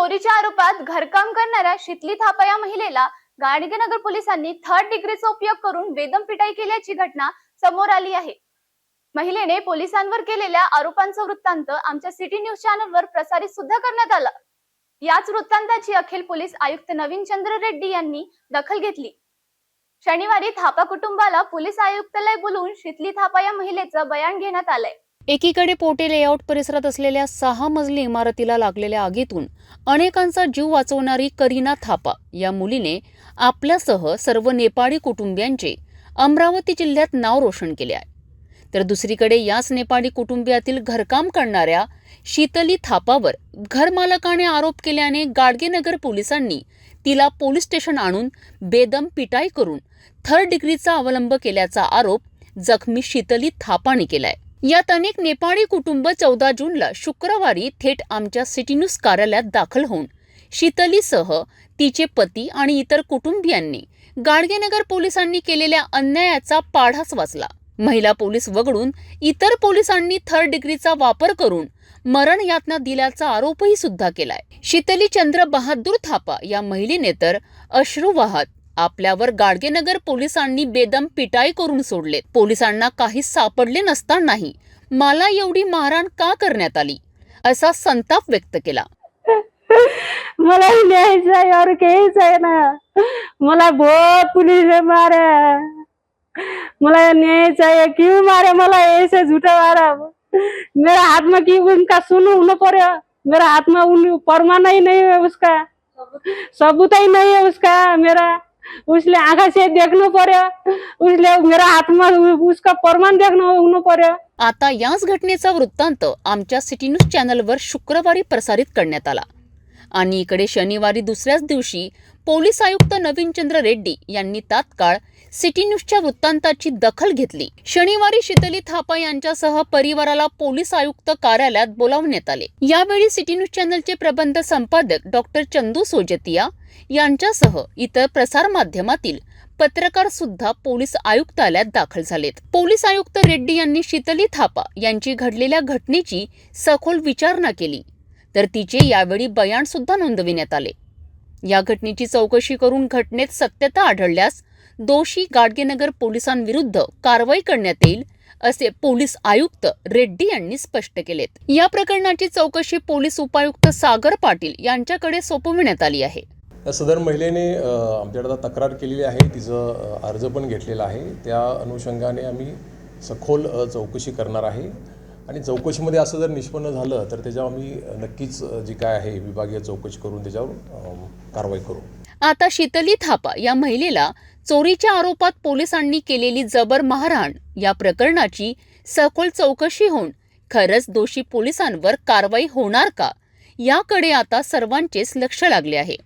चोरीच्या आरोपात घरकाम करणाऱ्या शितली थापा या महिलेला गाडगेनगर पोलिसांनी थर्ड डिग्रीचा उपयोग करून बेदम पिटाई केल्याची घटना समोर आली आहे. महिलेने पोलिसांवर केलेल्या आरोपांचा वृत्तांत आमच्या सिटी न्यूज चॅनलवर प्रसारित सुद्धा करण्यात आला. याच वृत्तांताची अखिल पोलीस आयुक्त नवीन चंद्र रेड्डी यांनी दखल घेतली. शनिवारी थापा कुटुंबाला पोलीस आयुक्तालय बोलवून शितली थापा या महिलेचं बयान घेण्यात आलंय. एकीकडे पोटे लेआउट परिसरात असलेल्या सहा मजली इमारतीला लागलेल्या आगीतून अनेकांचा जीव वाचवणारी करीना थापा या मुलीने आपल्यासह सर्व नेपाळी कुटुंबियांचे अमरावती जिल्ह्यात नाव रोशन केले आहे. तर दुसरीकडे याच नेपाळी कुटुंबियातील घरकाम करणाऱ्या शीतली थापावर घरमालकाने आरोप केल्याने गाडगेनगर पोलिसांनी तिला पोलीस स्टेशन आणून बेदम पिटाई करून थर्ड डिग्रीचा अवलंब केल्याचा आरोप जखमी शीतली थापाने केलाय. यात अनेक नेपाळी कुटुंब चौदा जूनला शुक्रवारी थेट आमच्या सिटी न्यूज कार्यालयात दाखल होऊन शीतलीसह तिचे पती आणि इतर कुटुंबियांनी गाडगेनगर पोलिसांनी केलेल्या अन्यायाचा पाढाच वाचला. महिला पोलीस वगळून इतर पोलिसांनी थर्ड डिग्रीचा वापर करून मरण यातना दिल्याचा आरोपही सुद्धा केलाय. शीतली चंद्र बहादूर थापा या महिलेने तर अश्रू वाहत आपल्यावर गाडगेनगर पोलिसांनी बेदम पिटाई करून सोडले. पोलिसांना काही सापडले नसतानाही मला एवढी मारहाण का करण्यात आली? असा संताप व्यक्त केला. मला ही न्यायचं और कहीच आहे ना. मला बहुत पुलिस ने मला न्याय चाहिए क्यों मारे? मला ऐसे झूठा मारा. मेरा हाथ में क्यों उनका सुनू न पड़े. मेरा हाथ में उन नाही ही नहीं है उसका. सबूत ही नहीं है उसका मेरा. उसले आँखा से देखना पर्यो उसले मेरा हातमा उसका प्रमाण देखना हुनु पर्यो आता याच घटनेचा वृत्तांत आमच्या सिटी न्यूज चॅनलवर शुक्रवारी प्रसारित करण्यात आला. आणि इकडे शनिवारी दुसऱ्याच दिवशी पोलीस आयुक्त नवीनचंद्र रेड्डी यांनी तात्काळ सिटी न्यूजच्या वृत्तांताची दखल घेतली. शनिवारी शीतली थापा यांच्यासह परिवाराला पोलीस आयुक्त कार्यालयात बोलावण्यात आले. यावेळी सिटी न्यूज चॅनलचे प्रबंध संपादक डॉक्टर चंदू सोजतिया यांच्यासह इतर प्रसार माध्यमातील पत्रकार सुद्धा पोलीस आयुक्तालयात दाखल झालेत. पोलीस आयुक्त रेड्डी यांनी शीतली थापा यांची घडलेल्या घटनेची सखोल विचारणा केली. तर तिचे यावेळी बयानसुद्धा नोंदविण्यात आले. या घटनेची चौकशी करून घटनेत सत्यता आढळल्यास दोषी गाडगेनगर पोलिसांविरुद्ध कारवाई करण्यात येईल असे पोलीस आयुक्त रेड्डी यांनी स्पष्ट केलेत. या प्रकरणाची चौकशी पोलीस उपायुक्त सागर पाटील यांच्याकडे सोपविण्यात आली आहे. या सदर महिलेने आमच्याकडे तक्रार केलेली आहे. तिचं अर्ज पण घेतलेला आहे. त्या अनुषंगाने आम्ही सखोल चौकशी करणार आहे. आणि चौकशीमध्ये असं जर निष्पन्न झालं तर त्याच्यावर आम्ही नक्कीच जी काय आहे विभागीय चौकशी करून त्याच्यावर कारवाई करू. आता शीतली थापा या महिलेला चोरीच्या आरोपात पोलिसांनी केलेली जबर मारहाण या प्रकरणाची सखोल चौकशी होऊन खरंच दोषी पोलिसांवर कारवाई होणार का? याकडे आता सर्वांचेच लक्ष लागले आहे.